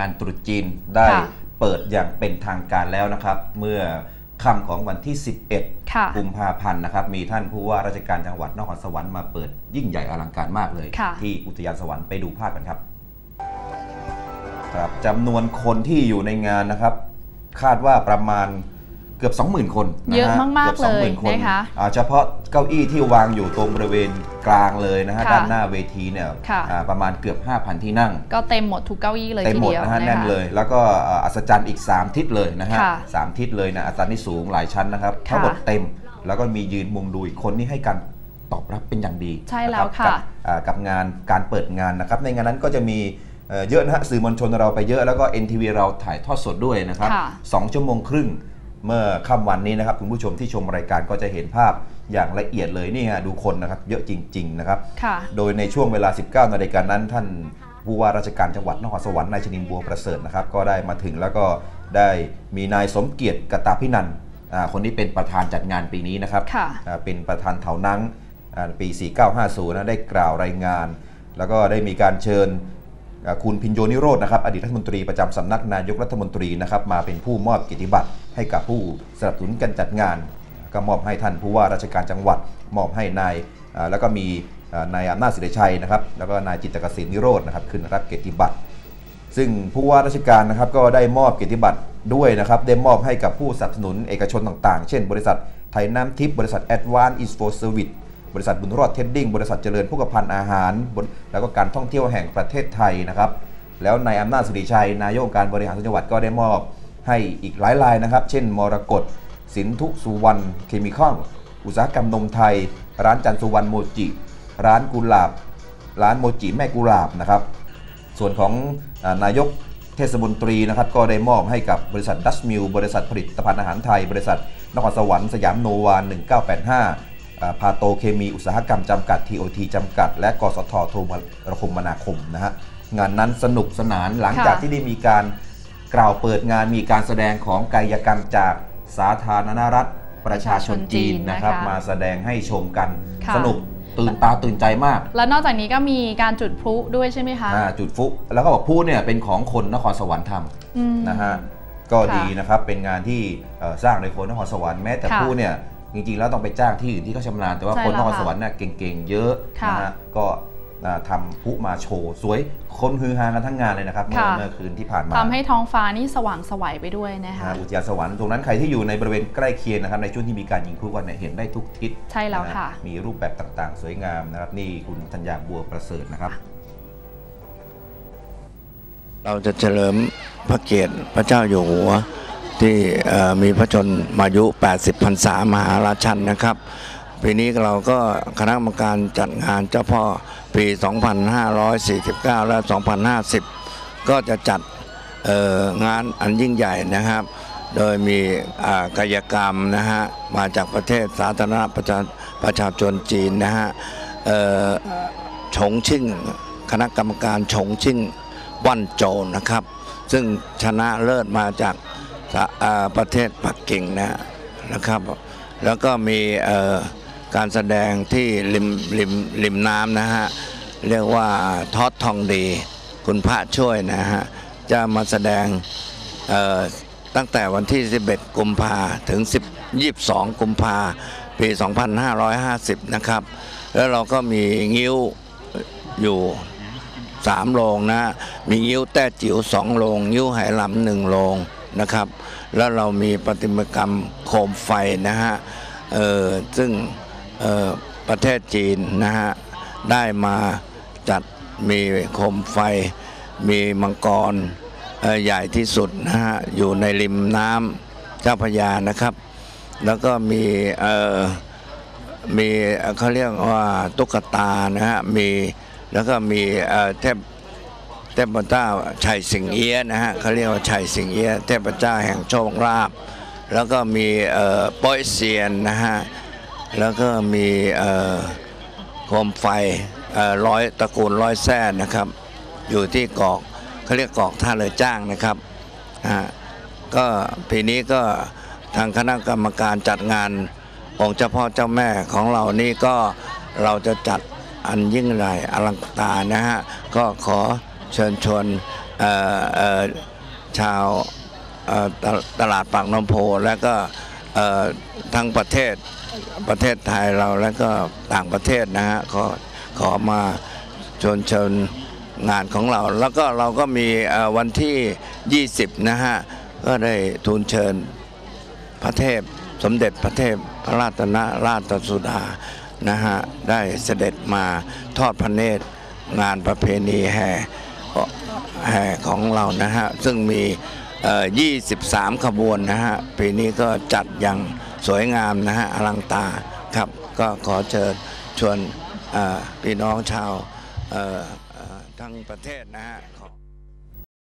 งานตรุษจีนได้ค่ะเปิดอย่างเป็นทางการแล้วนะครับ เมื่อค่ำของวันที่ 11ค่ะกุมภาพันธ์นะครับ มีท่านผู้ว่าราชการจังหวัดนครสวรรค์มาเปิดยิ่งใหญ่อลังการมากเลยค่ะที่อุทยานสวรรค์ไปดูภาพกันครับครับจำนวนคนที่อยู่ในงานนะครับ คาดว่าประมาณ เกือบ 20,000 คนนฮเยอะมากๆกือบเลย20,000คนนะคะอ่าเฉพาะเก้าอี้ที่วางอยู่ตรงบริเวณกลางเลยนะฮะค่ะด้านหน้าเวทีเนี่ยค่ะอ่าประมาณเกือบ 5,000 ที่นั่ง ก็เต็มหมดทุกเก้าอี้เลยเต็มทีหมดเดียวนะฮะนะแน่นคะเลย แล้วก็อ่าอัศจรรย์อีก 3 ทิศเลยนะฮะค่ะสามทิศเลยนะอัศจรรย์ที่สูงหลายชั้นนะครับค่ะทั้งหมดเต็มแล้วก็มียืนมุงดูอีกคนที่ให้การตอบรับเป็นอย่างดีใช่แล้วนรับค่ะกับอ่ากับงานการเปิดงานนะครับ ในงานนั้นก็จะมีเอ่อเยอะนะฮะสื่อมวลชนเราไปเยอะแล้วก็ NTV เราถ่ายทอดสดด้วยนะครับค่ะสองชั่วโมงครึ่ง เมื่อค่ำวันนี้นะครับคุณผู้ชมที่ชมรายการก็จะเห็นภาพอย่างละเอียดเลยนี่ฮะดูคนนะครับเยอะจริง ๆ นะครับค่ะโดยในช่วงเวลา 19นาฬิกานั้นท่านผู้ว่าราชการจังหวัดนครสวรรค์นายชนินบัวประเสริฐนะครับก็ได้มาถึงแล้วก็ได้มีนายสมเกียรติกตาพินันท์อ่าคนนี้เป็นประธานจัดงานปีนี้นะครับค่ะอ่าเป็นประธานเถานังอ่าปี 4950นะได้กล่าวรายงาน แล้วก็ได้มีการเชิญอ่าคุณพินโยนิโรธนะครับอดีตรัฐมนตรีประจำสำนักนายกรัฐมนตรีนะครับมาเป็นผู้มอบเกิยรติบัตรให้กับผู้สนับสนุนการจัดงาน ก็มอบให้ท่านผู้ว่าราชการจังหวัด มอบให้นายแล้วก็มีนายอำนาจสิริชัยนะครับ แล้วก็นายจิตกสินนิโรธนะครับขึ้นรับเกียรติบัตร ซึ่งผู้ว่าราชการนะครับก็ได้มอบเกียรติบัตรด้วยนะครับได้มอบให้กับผู้สนับสนุนเอกชนต่างๆ เช่น บริษัทไทยน้ำทิพย์บริษัท Advanced Info Service บริษัทบุญรอดเทดดิ้งบริษัทเจริญพุกพันธ์อาหาร แล้วก็การท่องเที่ยวแห่งประเทศไทยนะครับ แล้วนายอำนาจสิริชัย นายกการบริหารส่วนจังหวัดก็ได้มอบ ให้อีกหลายรายนะครับ เช่น มรกตสินทุสุวรรณเคมีคอลอุตสาหกรรมนมไทย ร้านจันสุวรรณโมจิ ร้านกุหลาบ ร้านโมจิแม่กุหลาบนะครับ ส่วนของอนายกเทศมนตรีนะครับก็ได้มอบให้กับบริษัทดัชมิลบริษัทผลิตภัณฑ์อาหารไทย บริษัทนครสวรรค์สยามโนวา 1985อ่าพาโตเคมีอุตสาหกรรมจำกัด TOT จำกัด และกสทโทรคมนาคมนะฮะงานนั้นสนุกสนานหลังจากที่ได้มีการ กล่าวเปิดงานมีการแสดงของกายกรรมจากสาธารณรัฐประชาชนจีนนะครับนะคะมาแสดงให้ชมกันค่ะสนุกตื่นตาตื่นใจมาก แล้วนอกจากนี้ก็มีการจุดพลุด้วยใช่ไหมคะอ่าจุดฟุแล้วก็บอกพูดเนี่ยเป็นของคนนครสวรรค์ทอืมำนะฮะก็ค่ะดีนะครับเป็นงานที่เอ่อสร้างโดยคนนครสวรรค์แม้แต่ค่ะพูดเนี่ยจริงๆ แล้วต้องไปจ้างที่อื่นที่เขาชำนาญแต่ว่าใช่คนนครแล้วค่ะสวรรค์เนี่ยเก่งๆ เยอะค่ะนะฮะก็อ่า ทำพุมาโชว์สวยคนฮือฮากันทั้งงานเลยนะครับเมื่อค่ะเมื่อคืนที่ผ่านมาทำให้ท้องฟ้านี่สว่างไสวัยไปด้วยนะคะนะอุทยานสวรรค์ตรงนั้นใครที่อยู่ในบริเวณใกล้เคียงนะครับในช่วงที่มีการยิงพลุกันเนี่ยเห็นได้ทุกทิศใช่แล้วนฮค่ะ มีรูปแบบต่างๆ สวยงามนะครับนี่คุณธัญญาบัวประเสริฐนะครับ เราจะเฉลิมพระเกียรติพระเจ้าอยู่หัวที่เอ่อมีพระชนมายุ 80พรรษามหาราชันนะครับ ปีนี้เราก็คณะกรรมการจัดงานเจ้าพ่อปี 2549 และ 2050 ก็จะจัดงานอันยิ่งใหญ่นะครับ โดยมีกายกรรมนะฮะมาจากประเทศสาธารณรัฐประชาประชาชนจีนนะฮะเอ่อฉงชิ่ง คณะกรรมการฉงชิ่งวันโจนนะครับ ซึ่งชนะเลิศมาจากประเทศปักกิ่งนะนะครับ แล้วก็มีเอ่อ การแสดงที่ริมริมริมน้ำนะฮะ เรียกว่าทอดทองดี คุณพระช่วยนะฮะ จะมาแสดงตั้งแต่วันที่ 11 กุมภาถึง 22 กุมภาปี 2550 นะครับ แล้วเราก็มีงิ้วอยู่สามโรงนะ มียิ้วแต้จิ๋วสองโรงยิ้วไหหลำหนึ่งโรงนะครับ แล้วเรามีประติมกรรมโคมไฟนะฮะ เออซึ่ง ประเทศจีนนะฮะได้มาจัดมีโคมไฟ มีมังกรใหญ่ที่สุดนะฮะอยู่ในริมน้ำเจ้าพยานะครับ แล้วก็มีเอ่อมีเขาเรียกว่าตุ๊กตานะฮะมีแล้วก็มีเทพเทพเจ้าชัยสิงเอียนะฮะเขาเรียกว่าชัยสิงเอียเทพเจ้าแห่งโชคลาภแล้วก็มีเอ่อโป้อยเซียนนะฮะ แล้วก็มีโคมไฟร้อยตระกูลร้อยแส้นะครับ อยู่ที่เกาะเขาเรียกเกาะท่าเรือจ้างนะครับก็ปีนี้ก็ทางคณะกรรมการจัดงานองค์เจ้าพ่อเจ้าแม่ของเรานี่ก็เราจะจัดอันยิ่งใหญ่อลังกานะฮะก็ขอเชิญชวนชาวตลาดปากน้ำโพและก็ ทั้งประเทศประเทศไทยเราและก็ต่างประเทศนะฮะขอขอมาชวนเชิญงานของเรา แล้วก็เราก็มีวันที่ 20 นะฮะ ก็ได้ทูลเชิญพระเทพสมเด็จพระเทพพระราชนราชสุดานะฮะ ได้เสด็จมาทอดพระเนตรงานประเพณีแห่แห่ของเรานะฮะ ซึ่งมี 23 ขบวนนะฮะ ปีนี้ก็จัดอย่างสวยงามนะฮะ อลังตาครับ ก็ขอเชิญชวนพี่น้องชาวทั้งประเทศนะฮะ